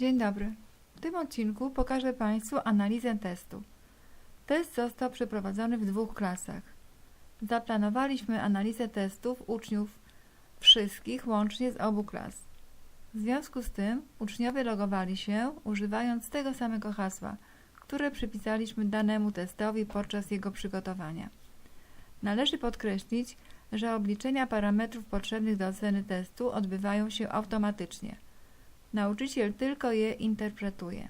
Dzień dobry. W tym odcinku pokażę Państwu analizę testu. Test został przeprowadzony w dwóch klasach. Zaplanowaliśmy analizę testów uczniów wszystkich łącznie z obu klas. W związku z tym uczniowie logowali się używając tego samego hasła, które przypisaliśmy danemu testowi podczas jego przygotowania. Należy podkreślić, że obliczenia parametrów potrzebnych do oceny testu odbywają się automatycznie. Nauczyciel tylko je interpretuje.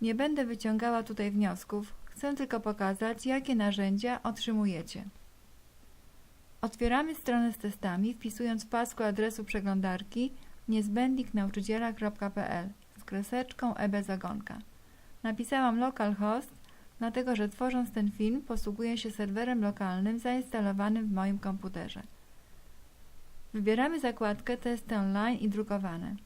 Nie będę wyciągała tutaj wniosków, chcę tylko pokazać, jakie narzędzia otrzymujecie. Otwieramy stronę z testami, wpisując w pasku adresu przeglądarki niezbędniknauczyciela.pl z kreseczką EB Zagonka. Napisałam localhost, dlatego że tworząc ten film posługuję się serwerem lokalnym zainstalowanym w moim komputerze. Wybieramy zakładkę Testy online i drukowane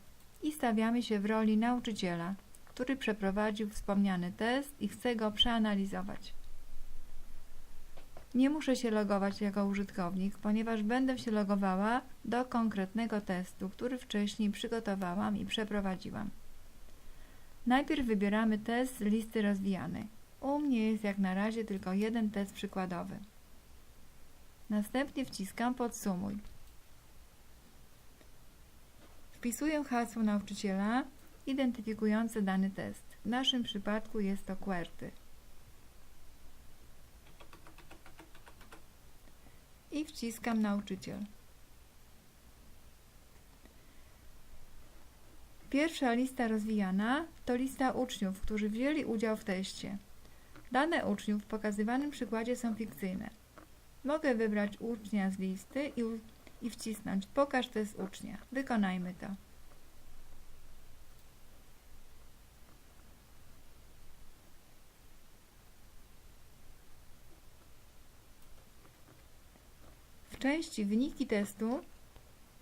i stawiamy się w roli nauczyciela, który przeprowadził wspomniany test i chce go przeanalizować. Nie muszę się logować jako użytkownik, ponieważ będę się logowała do konkretnego testu, który wcześniej przygotowałam i przeprowadziłam. Najpierw wybieramy test z listy rozwijanej. U mnie jest jak na razie tylko jeden test przykładowy. Następnie wciskam Podsumuj. Wpisuję hasło nauczyciela identyfikujące dany test. W naszym przypadku jest to QWERTY. I wciskam nauczyciel. Pierwsza lista rozwijana to lista uczniów, którzy wzięli udział w teście. Dane uczniów w pokazywanym przykładzie są fikcyjne. Mogę wybrać ucznia z listy i, i wcisnąć Pokaż test ucznia. Wykonajmy to. W części Wyniki testu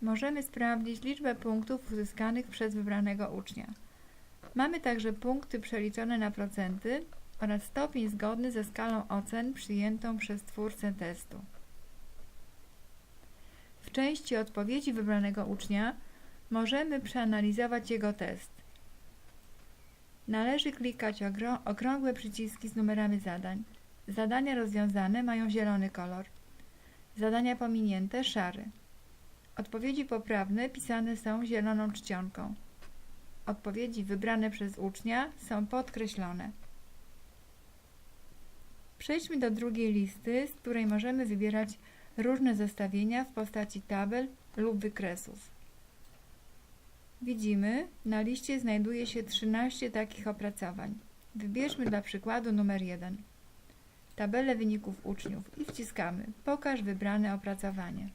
możemy sprawdzić liczbę punktów uzyskanych przez wybranego ucznia. Mamy także punkty przeliczone na procenty oraz stopień zgodny ze skalą ocen przyjętą przez twórcę testu. W części odpowiedzi wybranego ucznia możemy przeanalizować jego test. Należy klikać okrą okrągłe przyciski z numerami zadań. Zadania rozwiązane mają zielony kolor. Zadania pominięte szary. Odpowiedzi poprawne pisane są zieloną czcionką. Odpowiedzi wybrane przez ucznia są podkreślone. Przejdźmy do drugiej listy, z której możemy wybierać różne zestawienia w postaci tabel lub wykresów. Widzimy, na liście znajduje się 13 takich opracowań. Wybierzmy dla przykładu numer 1. Tabelę wyników uczniów i wciskamy Pokaż wybrane opracowanie.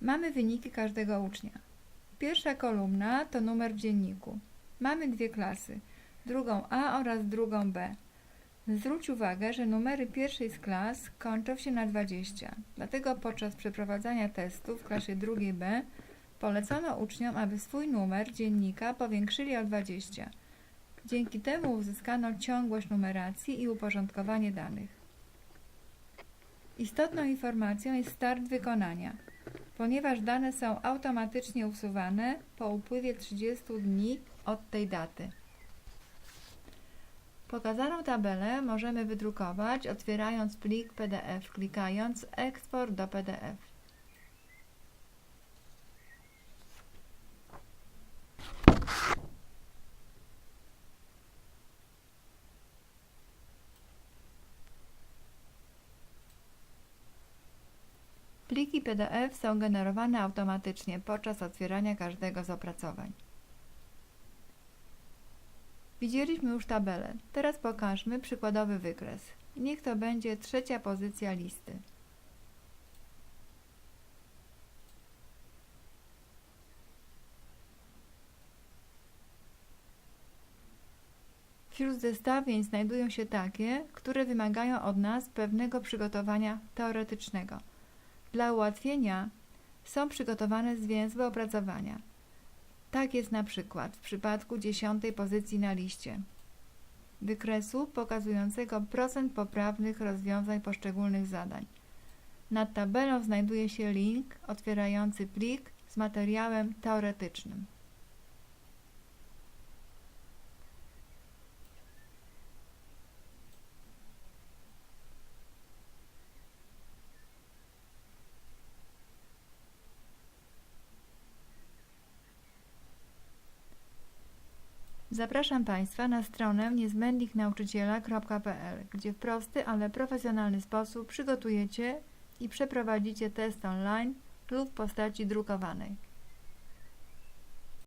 Mamy wyniki każdego ucznia. Pierwsza kolumna to numer w dzienniku. Mamy dwie klasy, drugą A oraz drugą B. Zwróć uwagę, że numery pierwszej z klas kończą się na 20, dlatego podczas przeprowadzania testu w klasie drugiej B polecono uczniom, aby swój numer dziennika powiększyli o 20. Dzięki temu uzyskano ciągłość numeracji i uporządkowanie danych. Istotną informacją jest start wykonania ponieważ dane są automatycznie usuwane po upływie 30 dni od tej daty. Pokazaną tabelę możemy wydrukować otwierając plik PDF, klikając Eksport do PDF. Pliki PDF są generowane automatycznie podczas otwierania każdego z opracowań. Widzieliśmy już tabelę. Teraz pokażmy przykładowy wykres. Niech to będzie trzecia pozycja listy. Wśród zestawień znajdują się takie, które wymagają od nas pewnego przygotowania teoretycznego – dla ułatwienia są przygotowane zwięzłe opracowania. Tak jest na przykład w przypadku dziesiątej pozycji na liście wykresu pokazującego procent poprawnych rozwiązań poszczególnych zadań. Nad tabelą znajduje się link otwierający plik z materiałem teoretycznym. Zapraszam Państwa na stronę niezbędniknauczyciela.pl, gdzie w prosty, ale profesjonalny sposób przygotujecie i przeprowadzicie test online lub w postaci drukowanej.